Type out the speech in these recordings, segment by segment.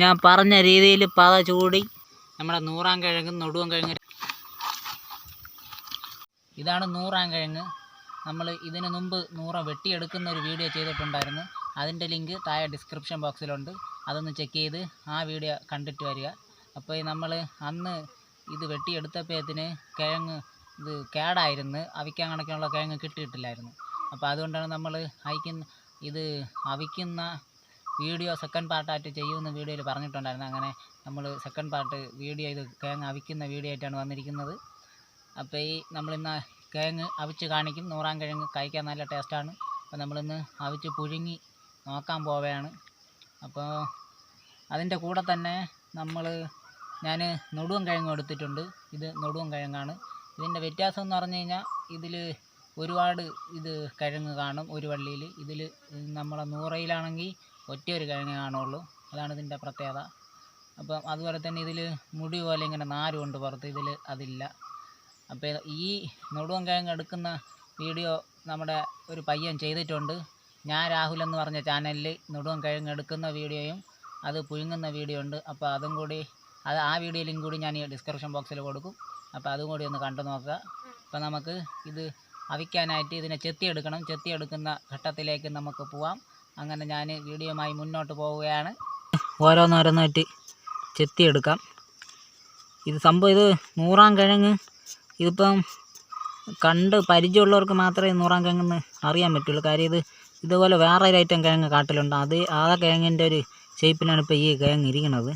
ഞാൻ പറഞ്ഞ രീതിയിൽ പത ചൂടി നമ്മുടെ നൂറാം കിഴങ്ങും നൊടുവൻ കിഴങ്ങ് ഇതാണ് നൂറാം കിഴങ്ങ്. നമ്മൾ ഇതിനു മുമ്പ് നൂറ വെട്ടിയെടുക്കുന്ന ഒരു വീഡിയോ ചെയ്തിട്ടുണ്ടായിരുന്നു. അതിന്റെ ലിങ്ക് താഴെ ഡിസ്ക്രിപ്ഷൻ ബോക്സിലുണ്ട്. അതൊന്ന് ചെക്ക് ചെയ്ത് ആ വീഡിയോ കണ്ടിട്ട് വരിക. അപ്പോൾ നമ്മൾ അന്ന് ഇത് വെട്ടിയെടുത്തപ്പോഴത്തിന് കിഴങ്ങ് ഇത് കേടായിരുന്നു. അവിക്കാൻ കണക്കിനുള്ള കിഴങ്ങ് കിട്ടിയിട്ടില്ലായിരുന്നു. അപ്പോൾ അതുകൊണ്ടാണ് നമ്മൾ അയക്കുന്ന ഇത് അവിക്കുന്ന വീഡിയോ സെക്കൻഡ് പാർട്ടായിട്ട് ചെയ്യുമെന്ന് വീഡിയോയിൽ പറഞ്ഞിട്ടുണ്ടായിരുന്നു. അങ്ങനെ നമ്മൾ സെക്കൻഡ് പാർട്ട് വീഡിയോ ഇത് കിഴങ്ങ് അവിക്കുന്ന വീഡിയോ ആയിട്ടാണ് വന്നിരിക്കുന്നത്. അപ്പോൾ ഈ നമ്മളിന്ന് കിഴങ്ങ് അവിച്ച് കാണിക്കും. നൂറാം കിഴങ്ങ് കഴിക്കാൻ നല്ല ടേസ്റ്റാണ് അപ്പോൾ നമ്മളിന്ന് അവിച്ച് പുഴുങ്ങി നോക്കാൻ പോവുകയാണ്. അപ്പോൾ അതിന്റെ കൂടെ തന്നെ നമ്മൾ ഞാൻ നെടുവൻ കിഴങ്ങ് എടുത്തിട്ടുണ്ട്. ഇത് നെടുവൻ കിഴങ്ങാണ്. ഇതിന്റെ വ്യത്യാസം എന്ന് പറഞ്ഞു കഴിഞ്ഞാൽ ഇതിൽ ഒരുപാട് ഇത് കിഴങ്ങ് കാണും ഒരു വള്ളിയിൽ ഇതിൽ നമ്മളെ നൂറയിലാണെങ്കിൽ ഒറ്റ ഒരു കിഴങ്ങ് കാണുള്ളൂ അതാണ് ഇതിന്റെ പ്രത്യേകത. അപ്പം അതുപോലെ തന്നെ ഇതിൽ മുടി പോലെ ഇങ്ങനെ നാരുണ്ട് പുറത്ത്. ഇതിൽ അതില്ല. അപ്പോൾ ഈ നെടുവൻ കിഴങ്ങ് എടുക്കുന്ന വീഡിയോ നമ്മുടെ ഒരു പയ്യൻ ചെയ്തിട്ടുണ്ട്. ഞാൻ രാഹുൽ എന്ന് പറഞ്ഞ ചാനലിൽ നെടുവൻ കിഴങ്ങ് എടുക്കുന്ന വീഡിയോയും അത് പുഴുങ്ങുന്ന വീഡിയോ ഉണ്ട്. അപ്പോൾ അതും കൂടി അത് ആ വീഡിയോ ലിങ്ക് കൂടി ഞാൻ ഈ ഡിസ്ക്രിപ്ഷൻ ബോക്സിൽ കൊടുക്കും. അപ്പോൾ അതും കൂടി ഒന്ന് കണ്ടു നോക്കുക. അപ്പോൾ നമുക്ക് ഇത് അവിക്കാനായിട്ട് ഇതിനെ ചെത്തിയെടുക്കണം. ചെത്തിയെടുക്കുന്ന ഘട്ടത്തിലേക്ക് നമുക്ക് പോവാം. അങ്ങനെ ഞാൻ വീഡിയോയുമായി മുന്നോട്ട് പോവുകയാണ്. ഓരോന്നോരോന്നായിട്ട് ചെത്തിയെടുക്കാം. ഇത് സംഭവം ഇത് നൂറാം കിഴങ്ങ്. ഇതിപ്പം കണ്ട് പരിചയമുള്ളവർക്ക് മാത്രമേ നൂറാം കിഴങ്ങെന്ന് അറിയാൻ പറ്റുള്ളൂ. കാര്യം ഇത് ഇതുപോലെ വേറെ ഒരു ഐറ്റം കിഴങ്ങ് കാട്ടിലുണ്ട്. അത് ആ കിഴങ്ങിന്റെ ഒരു ഷേപ്പിലാണ് ഇപ്പോൾ ഈ കിഴങ്ങ് ഇരിക്കുന്നത്.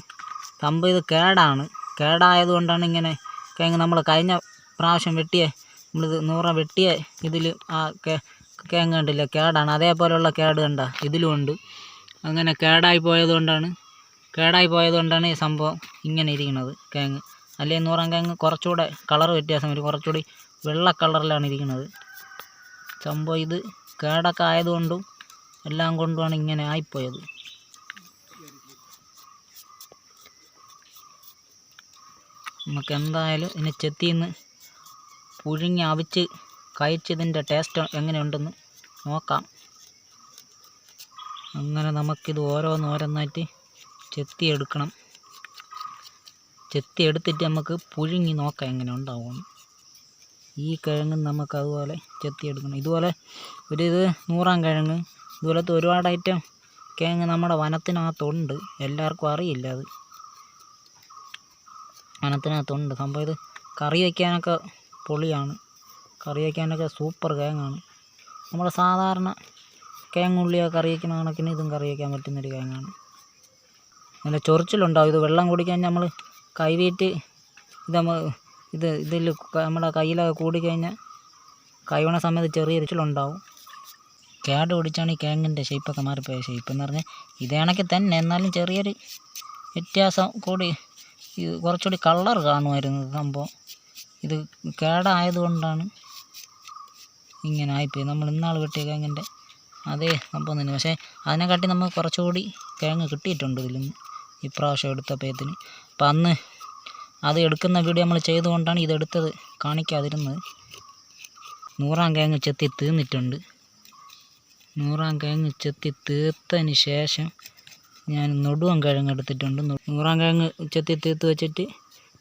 സംഭവം ഇത് കേടാണ്. കേടായതുകൊണ്ടാണ് ഇങ്ങനെ കിഴങ്ങ് നമ്മൾ കഴിഞ്ഞ പ്രാവശ്യം വെട്ടിയ നമ്മളിത് നൂറ വെട്ടിയ ഇതിൽ ആ കെ കിഴങ്ങ് കണ്ടില്ല? കേടാണ്. അതേപോലെയുള്ള കേട് കണ്ട ഇതിലും ഉണ്ട്. അങ്ങനെ കേടായി പോയതുകൊണ്ടാണ് കേടായി പോയതുകൊണ്ടാണ് ഈ സംഭവം ഇങ്ങനെ ഇരിക്കുന്നത് കേങ്ങ് അല്ലെങ്കിൽ നൂറാം കേങ്ങ് കുറച്ചുകൂടെ കളർ വ്യത്യാസം വരും. കുറച്ചുകൂടി വെള്ള കളറിലാണ് ഇരിക്കുന്നത്. സംഭവം ഇത് കേടൊക്കെ ആയതുകൊണ്ടും എല്ലാം കൊണ്ടുമാണ് ഇങ്ങനെ ആയിപ്പോയത്. നമുക്ക് എന്തായാലും ഇനി ചെത്തിന്ന് പുഴുങ്ങി അവിച്ച് കഴിച്ചതിന്റെ ടേസ്റ്റ് എങ്ങനെയുണ്ടെന്ന് നോക്കാം. അങ്ങനെ നമുക്കിത് ഓരോന്നോരോന്നായിട്ട് ചെത്തിയെടുക്കണം. ചെത്തിയെടുത്തിട്ട് നമുക്ക് പുഴുങ്ങി നോക്കാം എങ്ങനെ ഉണ്ടാവും ഈ കിഴങ്ങ് നമുക്ക് അതുപോലെ ചെത്തിയെടുക്കണം. ഇതുപോലെ ഒരു ഇത് നൂറാം കിഴങ്ങ് ഇതുപോലത്തെ ഒരുപാട് ഐറ്റം കിഴങ്ങ് നമ്മുടെ വനത്തിനകത്തുണ്ട്. എല്ലാവർക്കും അറിയില്ല അത്. വനത്തിനകത്തുണ്ട്. സംഭവം ഇത് കറി വയ്ക്കാനൊക്കെ പൊളിയാണ്. കറി വയ്ക്കാനൊക്കെ സൂപ്പർ കിഴങ്ങാണ് നമ്മൾ സാധാരണ കിഴങ്ങുള്ളിയോ കറി വയ്ക്കുന്ന കണക്കിന് ഇതും കറി വയ്ക്കാൻ പറ്റുന്നൊരു കിഴങ്ങാണ് നല്ല ചൊറിച്ചിലുണ്ടാവും. ഇത് വെള്ളം കുടിക്കാൻ നമ്മൾ കൈവീറ്റ് ഇത് നമ്മൾ ഇത് ഇതിൽ നമ്മുടെ കയ്യിലൊക്കെ കൂടിക്കഴിഞ്ഞാൽ കൈവണ സമയത്ത് ചെറിയ എരിച്ചിലുണ്ടാവും കേട് പിടിച്ചാണ് ഈ കിഴങ്ങിന്റെ ഷേപ്പൊക്കെ മാറിപ്പോയ ഷേപ്പ് എന്ന് പറഞ്ഞാൽ ഇതേ കണക്കിൽ തന്നെ. എന്നാലും ചെറിയൊരു വ്യത്യാസം കൂടി കുറച്ചുകൂടി കളർ കാണുമായിരുന്നു സംഭവം. ഇത് കേടായതുകൊണ്ടാണ് ഇങ്ങനെ ആയിപ്പോയി. നമ്മൾ ഇന്നാൾ വെട്ടിയ കിഴങ്ങിന്റെ അതേ സംഭവം തന്നെ. പക്ഷേ അതിനെക്കാട്ടി നമുക്ക് കുറച്ചുകൂടി കിഴങ്ങ് കിട്ടിയിട്ടുണ്ട് ഇതിൽ നിന്ന് ഇപ്രാവശ്യം എടുത്ത പേത്തിന്. അപ്പം അന്ന് അത് എടുക്കുന്ന വീഡിയോ നമ്മൾ ചെയ്തുകൊണ്ടാണ് ഇതെടുത്തത് കാണിക്കാതിരുന്നത്. നൂറാം കിഴങ്ങ് ചെത്തി തീർന്നിട്ടുണ്ട്. നൂറാം കിഴങ്ങ് ചെത്തി തീർത്തതിന് ശേഷം ഞാൻ നൊടുവൻ കിഴങ്ങ് എടുത്തിട്ടുണ്ട്. നൂറാം കിഴങ്ങ് ചെത്തി തീർത്ത് വെച്ചിട്ട്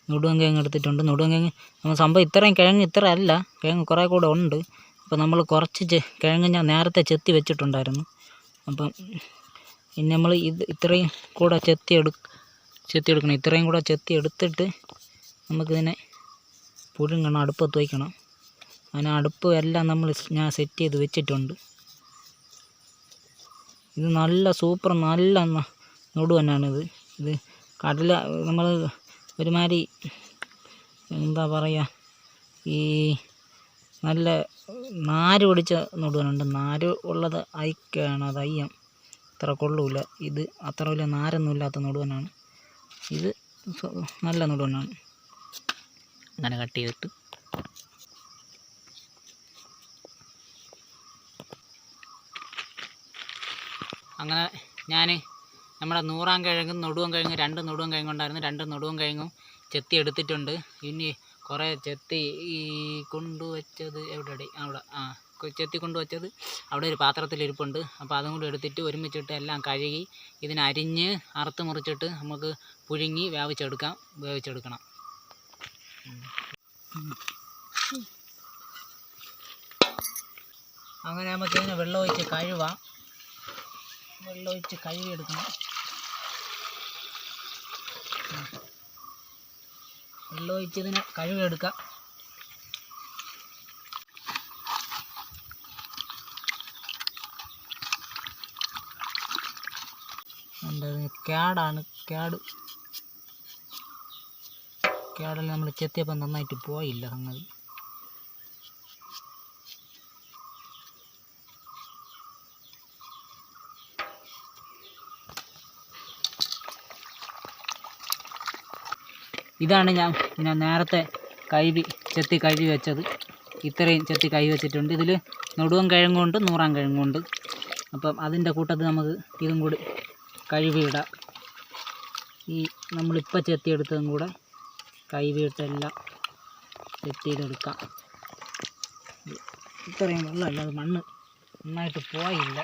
നൊടുവൻ കിഴങ്ങ് എടുത്തിട്ടുണ്ട്. നൊടുവൻ കിഴങ്ങ് നമ്മൾ സംഭവം ഇത്രയും കിഴങ്ങ് ഇത്ര അല്ല. കിഴങ്ങ് കുറേ കൂടെ ഉണ്ട്. അപ്പോൾ നമ്മൾ കുറച്ച് കിഴങ്ങ് ഞാൻ നേരത്തെ ചെത്തി വെച്ചിട്ടുണ്ടായിരുന്നു. അപ്പം ഇനി നമ്മൾ ഇത് ഇത്രയും കൂടെ ചെത്തി എടു ചെത്തി എടുക്കണം. ഇത്രയും കൂടെ ചെത്തി എടുത്തിട്ട് നമുക്കിതിനെ പുഴുങ്ങണം അടുപ്പത്ത് വയ്ക്കണം. അതിന് അടുപ്പ് എല്ലാം നമ്മൾ ഞാൻ സെറ്റ് ചെയ്ത് വെച്ചിട്ടുണ്ട്. ഇത് നല്ല സൂപ്പർ നല്ല നൊടു ഇത് കടല നമ്മൾ ഒരുമാതിരി എന്താ പറയുക ഈ നല്ല നാര് പിടിച്ച നടുവനുണ്ട്. നാര് ഉള്ളത് ഐക്കാണ് അത് അയ്യം. അത്ര കൊള്ളൂല. ഇത് അത്ര വലിയ നാരൊന്നും ഇല്ലാത്ത നടുവനാണ്. ഇത് നല്ല നടുവനാണ്. അങ്ങനെ കട്ട് ചെയ്തിട്ട്. അങ്ങനെ ഞാൻ നമ്മുടെ നൂറാം കിഴങ്ങും നെടുവൻ കിഴങ്ങും രണ്ട് നെടുവൻ കിഴങ്ങുണ്ടായിരുന്നു. രണ്ട് നെടുവൻ കിഴങ്ങും ചെത്തി എടുത്തിട്ടുണ്ട്. ഇനി കുറേ ചെത്തി ഈ കൊണ്ടുവച്ചത് എവിടെ അവിടെ ആ ചെത്തി കൊണ്ടുവച്ചത് അവിടെ ഒരു പാത്രത്തിൽ ഇരിപ്പുണ്ട്. അപ്പോൾ അതും കൂടി എടുത്തിട്ട് ഒരുമിച്ചിട്ട് എല്ലാം കഴുകി ഇതിനരിഞ്ഞ് അറുത്ത് മുറിച്ചിട്ട് നമുക്ക് പുഴുങ്ങി വേവിച്ചെടുക്കാം വേവിച്ചെടുക്കണം. അങ്ങനെ നമുക്ക് ഇതിനെ വെള്ളം ഒഴിച്ച് കഴുകാം വെള്ളം ഒഴിച്ച് കഴുകിയെടുക്കണം. വെള്ളം ഒഴിച്ച് ഇതിനെ കഴുകിയെടുക്കാം എന്താ ക്യാഡാണ് ക്യാഡ് ക്യാഡിൽ നമ്മൾ ചെത്തിയപ്പോൾ നന്നായിട്ട് പോയില്ല സംഗതി. ഇതാണ് ഞാൻ ഞാൻ നേരത്തെ കഴുകി ചെത്തി കഴുകി വെച്ചത്. ഇത്രയും ചെത്തി കഴുകി വെച്ചിട്ടുണ്ട്. ഇതിൽ നൊടുവൻ കിഴങ്ങുണ്ട് നൂറാം കിഴങ്ങുണ്ട്. അപ്പം അതിന്റെ കൂട്ടത്തിൽ നമുക്ക് ഇതും കൂടി കഴുകിയിടാം. ഈ നമ്മളിപ്പോൾ ചെത്തിയെടുത്തതും കൂടെ കഴുകിയിട്ടെല്ലാം സെറ്റ് ചെയ്തെടുക്കാം ഇത്രയും വെള്ളമല്ല അത് മണ്ണ് നന്നായിട്ട് പോയില്ല.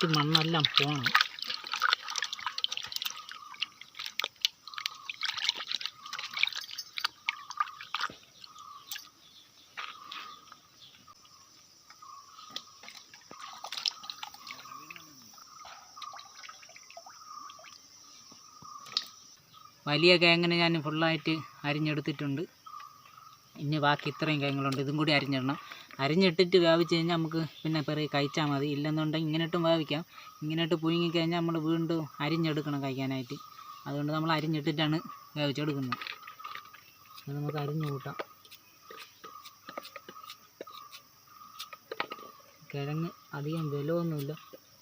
നന്നായിട്ട് മണ്ണെല്ലാം പോകണം വലിയ കേങ്ങനെ ഞാൻ ഫുള്ളായിട്ട് അരിഞ്ഞെടുത്തിട്ടുണ്ട്. ഇനി ബാക്കി ഇത്രയും കിഴങ്ങുകളുണ്ട് ഇതും കൂടി അരിഞ്ഞിടണം. അരിഞ്ഞിട്ടിട്ട് വേവിച്ച് കഴിഞ്ഞാൽ നമുക്ക് പിന്നെ പെറുകി കഴിച്ചാൽ മതി. ഇല്ലെന്നുണ്ടെങ്കിൽ ഇങ്ങനെയിട്ടും വേവിക്കാം. ഇങ്ങനെയിട്ട് പുഴുങ്ങി കഴിഞ്ഞാൽ നമ്മൾ വീണ്ടും അരിഞ്ഞെടുക്കണം കഴിക്കാനായിട്ട്. അതുകൊണ്ട് നമ്മൾ അരിഞ്ഞിട്ടിട്ടാണ് വേവിച്ചെടുക്കുന്നത്. നമുക്ക് അരിഞ്ഞു കൂട്ടാം. കിഴങ്ങ് അധികം ബലമൊന്നുമില്ല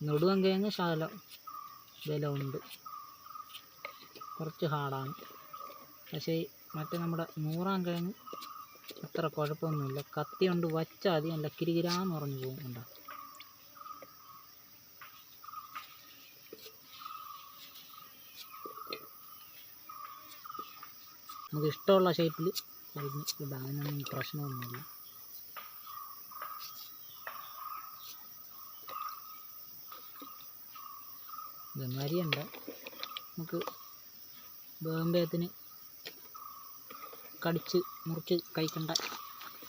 നെടുവൻ കിഴങ്ങ് ശകലം ബലമുണ്ട് കുറച്ച് ഹാർഡാണ്. പക്ഷേ മറ്റേ നമ്മുടെ നൂറാം കിഴങ്ങ് അത്ര കുഴപ്പമൊന്നുമില്ല. കത്തി കൊണ്ട് വച്ചാൽ മതി നല്ല കിരികിരാന്ന് പറഞ്ഞു പോകും കണ്ടോ? നമുക്ക് ഇഷ്ടമുള്ള ഷേപ്പിൽ അതിനൊന്നും പ്രശ്നമൊന്നുമില്ല. അരിയണ്ട നമുക്ക് വേമ്പയത്തിന് കടിച്ച് മുറിച്ച് കഴിക്കേണ്ട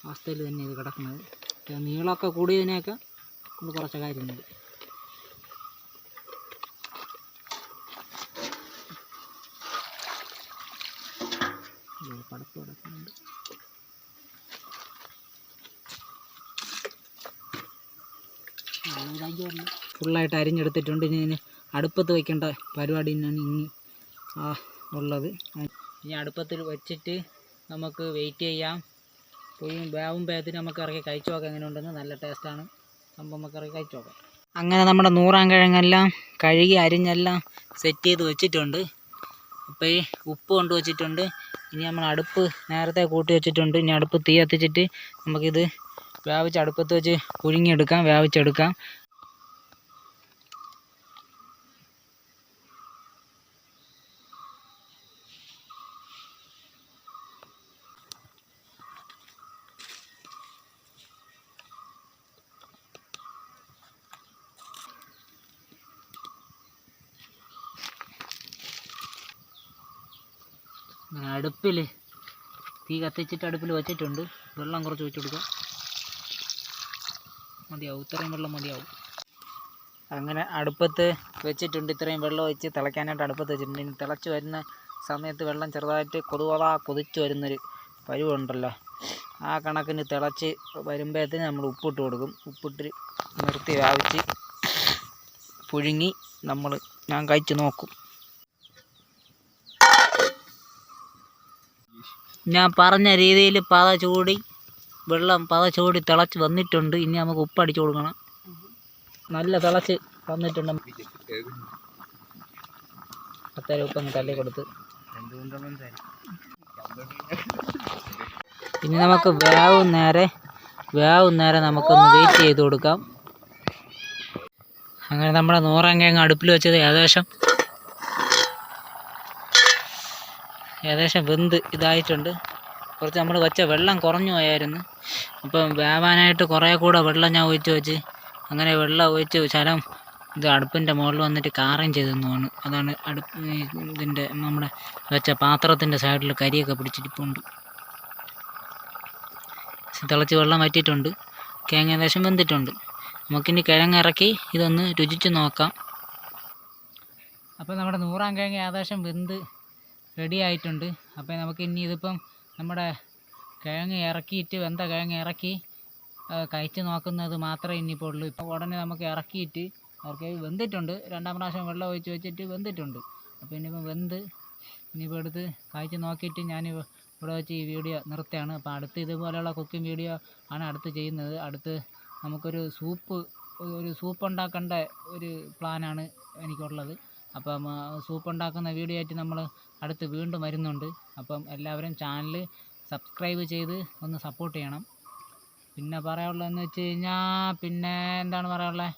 അവസ്ഥയിൽ തന്നെ ഇത് കിടക്കുന്നത്. നീളമൊക്കെ കൂടിയതിനെയൊക്കെ കൊണ്ട് കുറച്ച് കാര്യമുണ്ട്. പടപ്പ് കിടക്കുന്നുണ്ട്. ഫുള്ളായിട്ട് അരിഞ്ഞെടുത്തിട്ടുണ്ട്. ഇനി അടുപ്പത്ത് വയ്ക്കേണ്ട പരിപാടി തന്നെയാണ് ഇനി ഉള്ളത്. ഇനി അടുപ്പത്തിൽ വെച്ചിട്ട് നമുക്ക് വെയിറ്റ് ചെയ്യാം. പോയി വേവും പേത്തിന് നമുക്ക് ഇറക്കി കഴിച്ചു നോക്കാം എങ്ങനെ ഉണ്ടെന്ന് നല്ല ടേസ്റ്റാണ് സംഭവം നമുക്ക് ഇറക്കി കഴിച്ചു നോക്കാം. അങ്ങനെ നമ്മുടെ നൂറാം കിഴങ്ങെല്ലാം കഴുകി അരിഞ്ഞെല്ലാം സെറ്റ് ചെയ്ത് വെച്ചിട്ടുണ്ട്. അപ്പോൾ ഈ ഉപ്പ് കൊണ്ട് വെച്ചിട്ടുണ്ട്. ഇനി നമ്മൾ അടുപ്പ് നേരത്തെ കൂട്ടി വെച്ചിട്ടുണ്ട്. ഇനി അടുപ്പ് തീ കത്തിച്ചിട്ട് നമുക്കിത് വേവിച്ച് അടുപ്പത്ത് വെച്ച് പുഴുങ്ങിയെടുക്കാം വേവിച്ചെടുക്കാം അങ്ങനെ അടുപ്പിൽ തീ കത്തിച്ചിട്ട് അടുപ്പിൽ വെച്ചിട്ടുണ്ട്. വെള്ളം കുറച്ച് വെച്ച് കൊടുക്കുക മതിയാവും. ഇത്രയും വെള്ളം മതിയാവും. അങ്ങനെ അടുപ്പത്ത് വെച്ചിട്ടുണ്ട്. ഇത്രയും വെള്ളം ഒഴിച്ച് തിളയ്ക്കാനായിട്ട് അടുപ്പത്ത് വെച്ചിട്ടുണ്ട്. ഇനി തിളച്ച് വരുന്ന സമയത്ത് വെള്ളം ചെറുതായിട്ട് കൊതുവതാ കൊതിച്ച് വരുന്നൊരു പരുവുണ്ടല്ലോ. ആ കണക്കിന് തിളച്ച് വരുമ്പോഴത്തേന് നമ്മൾ ഉപ്പിട്ട് കൊടുക്കും. ഉപ്പിട്ട് നിർത്തി വാവിച്ച് പുഴുങ്ങി നമ്മൾ ഞാൻ കഴിച്ച് നോക്കും. ഞാൻ പറഞ്ഞ രീതിയിൽ പത ചൂടി വെള്ളം പത ചൂടി തിളച്ച് വന്നിട്ടുണ്ട്. ഇനി നമുക്ക് ഉപ്പ് അടിച്ചു കൊടുക്കണം. നല്ല തിളച്ച് വന്നിട്ടുണ്ട്. അത്തരം ഉപ്പങ്ങ് തല്ലി കൊടുത്ത്. ഇനി നമുക്ക് വേവും നേരെ വേവും നേരെ നമുക്കൊന്ന് വെയിറ്റ് ചെയ്ത് കൊടുക്കാം. അങ്ങനെ നമ്മുടെ നൂറാം കിഴങ്ങ് അടുപ്പിൽ വെച്ചത് ഏകദേശം ഏകദേശം വെന്ത് ഇതായിട്ടുണ്ട്. കുറച്ച് നമ്മൾ വെച്ച വെള്ളം കുറഞ്ഞു പോയായിരുന്നു. അപ്പം വേവാനായിട്ട് കുറേ കൂടെ വെള്ളം ഞാൻ ഒഴിച്ച് വെച്ച് അങ്ങനെ വെള്ളം ഒഴിച്ച് ശലം ഇത് അടുപ്പിന്റെ മുകളിൽ വന്നിട്ട് കാറും ചെയ്തെന്നാണ് അതാണ് അടുപ്പ് ഇതിന്റെ നമ്മുടെ വെച്ച പാത്രത്തിന്റെ സൈഡിൽ കരിയൊക്കെ പിടിച്ചിരിപ്പുണ്ട് തിളച്ച് വെള്ളം വറ്റിയിട്ടുണ്ട്. കിഴങ്ങ് ഏകദേശം വെന്തിട്ടുണ്ട്. നമുക്കിനി കിഴങ്ങ് ഇറക്കി ഇതൊന്ന് രുചിച്ച് നോക്കാം. അപ്പോൾ നമ്മുടെ നൂറാം കിഴങ്ങ് ഏകദേശം വെന്ത് റെഡി ആയിട്ടുണ്ട്. അപ്പോൾ നമുക്ക് ഇനി ഇതിപ്പം നമ്മുടെ കിഴങ്ങ് ഇറക്കിയിട്ട് വെന്ത കിഴങ്ങ് ഇറക്കി കഴിച്ച് നോക്കുന്നത് മാത്രമേ ഇനിയിപ്പോൾ ഉള്ളൂ. ഇപ്പോൾ ഉടനെ നമുക്ക് ഇറക്കിയിട്ട് അവർക്ക് വെന്തിട്ടുണ്ട്. രണ്ടാം പ്രാവശ്യം വെള്ളം ഒഴിച്ച് വെച്ചിട്ട് വെന്തിട്ടുണ്ട്. അപ്പോൾ ഇനിയിപ്പോൾ വെന്ത് ഇനിയിപ്പോൾ എടുത്ത് കഴിച്ച് നോക്കിയിട്ട് ഞാൻ ഇവിടെ വെച്ച് ഈ വീഡിയോ നിർത്തുകയാണ്. അപ്പോൾ അടുത്ത് ഇതുപോലെയുള്ള കുക്കിംഗ് വീഡിയോ ആണ് അടുത്ത് ചെയ്യുന്നത്. അടുത്ത് നമുക്കൊരു സൂപ്പ് ഒരു സൂപ്പ് ഉണ്ടാക്കേണ്ട ഒരു പ്ലാനാണ് എനിക്കുള്ളത്. അപ്പം സൂപ്പ് ഉണ്ടാക്കുന്ന വീഡിയോ ആയിട്ട് നമ്മൾ അടുത്ത് വീണ്ടും വരുന്നുണ്ട്. അപ്പം എല്ലാവരും ചാനൽ സബ്സ്ക്രൈബ് ചെയ്ത് ഒന്ന് സപ്പോർട്ട് ചെയ്യണം. പിന്നെ പറയാനുള്ളതെന്ന് വെച്ച് കഴിഞ്ഞാൽ പിന്നെ എന്താണ് പറയാനുള്ളത്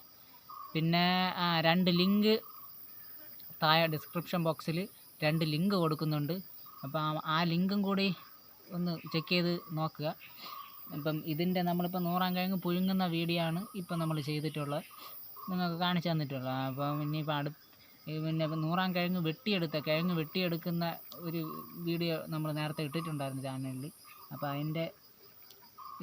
പിന്നെ രണ്ട് ലിങ്ക് താഴെ ഡിസ്ക്രിപ്ഷൻ ബോക്സിൽ രണ്ട് ലിങ്ക് കൊടുക്കുന്നുണ്ട്. അപ്പം ആ- ആ ലിങ്കും കൂടി ഒന്ന് ചെക്ക് ചെയ്ത് നോക്കുക. ഇപ്പം ഇതിന്റെ നമ്മളിപ്പോൾ നൂറാം കിഴങ്ങ് പുഴുങ്ങുന്ന വീഡിയോ ആണ് ഇപ്പം നമ്മൾ ചെയ്തിട്ടുള്ളത്. നിങ്ങൾക്ക് കാണിച്ചു തന്നിട്ടുള്ളത്. അപ്പം ഇനിയിപ്പോൾ അടുത്ത് പിന്നെ ഇപ്പം നൂറാം കിഴങ്ങ് വെട്ടിയെടുത്ത കിഴങ്ങ് വെട്ടിയെടുക്കുന്ന ഒരു വീഡിയോ നമ്മൾ നേരത്തെ ഇട്ടിട്ടുണ്ടായിരുന്നു ചാനലിൽ. അപ്പോൾ അതിന്റെ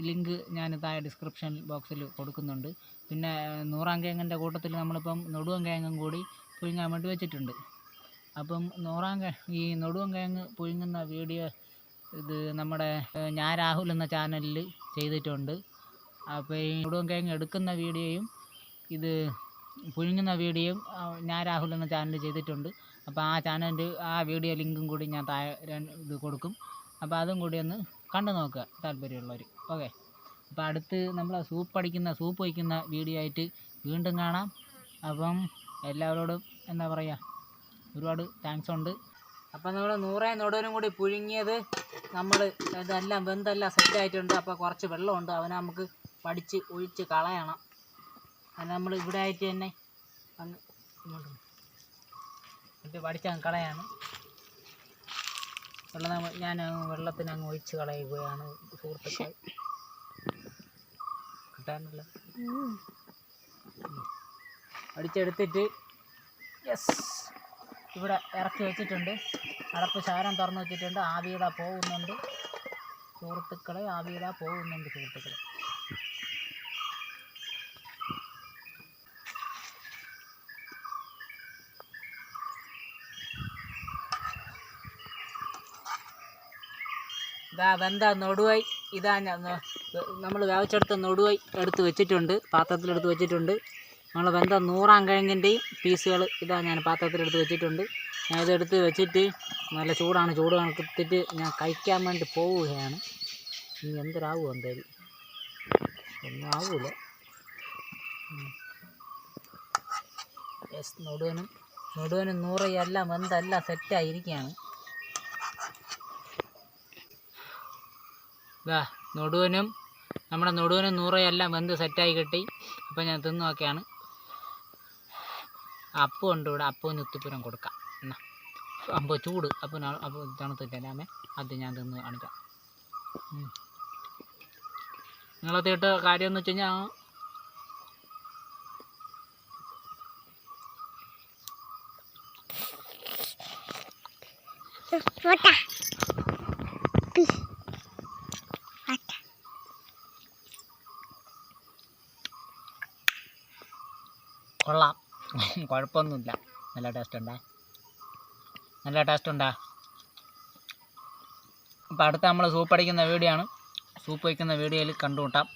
ലിങ്ക് ഞാൻ താഴെ ഡിസ്ക്രിപ്ഷൻ ബോക്സിൽ കൊടുക്കുന്നുണ്ട്. പിന്നെ നൂറാം കിഴങ്ങിന്റെ കൂട്ടത്തിൽ നമ്മളിപ്പം നെടുവൻ കിഴങ്ങും കൂടി പുഴുങ്ങാൻ വേണ്ടി വെച്ചിട്ടുണ്ട്. അപ്പം നൂറാം ഈ നെടുവൻ കിഴങ്ങ് പുഴുങ്ങുന്ന വീഡിയോ ഇത് നമ്മുടെ ഞാൻ രാഹുൽ എന്ന ചാനലിൽ ചെയ്തിട്ടുണ്ട്. അപ്പോൾ ഈ നെടുവൻ കിഴങ്ങ് എടുക്കുന്ന വീഡിയോയും ഇത് പുഴുങ്ങുന്ന വീഡിയോയും ഞാൻ രാഹുൽ എന്ന ചാനൽ ചെയ്തിട്ടുണ്ട്. അപ്പോൾ ആ ചാനലിന്റെ ആ വീഡിയോ ലിങ്കും കൂടി ഞാൻ താഴെ ഇത് കൊടുക്കും. അപ്പോൾ അതും കൂടി ഒന്ന് കണ്ടു നോക്കുക താല്പര്യമുള്ളവർ ഓക്കെ. അപ്പോൾ അടുത്ത് നമ്മൾ സൂപ്പ് അടിക്കുന്ന സൂപ്പ് വയ്ക്കുന്ന വീഡിയോ ആയിട്ട് വീണ്ടും കാണാം. അപ്പം എല്ലാവരോടും എന്താ പറയുക ഒരുപാട് താങ്ക്സ് ഉണ്ട്. അപ്പം നമ്മൾ നൂറേ നൊടനും കൂടി പുഴുങ്ങിയത് നമ്മൾ ഇതെല്ലാം വെന്തെല്ലാം സെറ്റ് ആയിട്ടുണ്ട്. അപ്പോൾ കുറച്ച് വെള്ളമുണ്ട്. അവനെ നമുക്ക് പഠിച്ച് ഒഴിച്ച് കളയണം. അത് നമ്മൾ ഇവിടെ ആയിട്ട് തന്നെ അങ്ങ് ഇങ്ങോട്ട് എന്നിട്ട് പഠിച്ച് കളയാണ്. വെള്ളം ഞാൻ വെള്ളത്തിന് അങ്ങ് ഒഴിച്ച് കളയുകയാണ് സുഹൃത്തുക്കൾ കിട്ടാനുള്ള അടിച്ചെടുത്തിട്ട് യെസ് ഇവിടെ ഇറക്കി വെച്ചിട്ടുണ്ട്. അടപ്പ് ചാരം തുറന്ന് വെച്ചിട്ടുണ്ട്. ആവിയിടാ പോകുന്നുണ്ട്. സുഹൃത്തുക്കളെ ആവിയിടാ പോകുന്നുണ്ട് സുഹൃത്തുക്കളെ. ഇതാ വെന്ത നൊടുവായി? ഇതാ നമ്മൾ വേവിച്ചെടുത്ത നൊടുവായി എടുത്ത് വെച്ചിട്ടുണ്ട്. പാത്രത്തിലെടുത്ത് വെച്ചിട്ടുണ്ട്. നമ്മൾ വെന്ത നൂറാം കിഴങ്ങിന്റെയും പീസുകൾ ഇതാ ഞാൻ പാത്രത്തിലെടുത്ത് വെച്ചിട്ടുണ്ട്. ഞാൻ ഇതെടുത്ത് വെച്ചിട്ട് നല്ല ചൂടാണ്. ചൂട് കണക്കിട്ട് ഞാൻ കഴിക്കാൻ വേണ്ടി പോവുകയാണ്. ഇനി എന്തൊരാവോ എന്തായാലും ഒന്നും ആവൂല. യെസ് നൊടുവനും നൂറയല്ല വെന്തെല്ലാം സെറ്റായിരിക്കുകയാണ് ഇതാ നൊടുവനും നമ്മുടെ നൊടുവനും നൂറയെല്ലാം വെന്ത് സെറ്റായി കിട്ടി. അപ്പോൾ ഞാൻ തിന്നു നോക്കിയാണ്. അപ്പം ഉണ്ട് ഇവിടെ. അപ്പവും നെത്തിപ്പുരം കൊടുക്കാം. എന്നാ അപ്പോൾ ചൂട്. അപ്പം അപ്പോൾ തണുത്തിട്ടല്ലാമേ അത് ഞാൻ തിന്ന് കാണിക്കാം. നിങ്ങളെ തീട്ട കാര്യം എന്ന് വെച്ച് കഴിഞ്ഞാൽ കൊള്ളാം കുഴപ്പമൊന്നുമില്ല. നല്ല ടേസ്റ്റ് ഉണ്ടേ? നല്ല ടേസ്റ്റ് ഉണ്ടാ? അപ്പോൾ അടുത്ത നമ്മൾ സൂപ്പ് അടിക്കുന്ന വീഡിയോ ആണ്. സൂപ്പ് വയ്ക്കുന്ന വീഡിയോയിൽ കണ്ടുമുട്ടാം.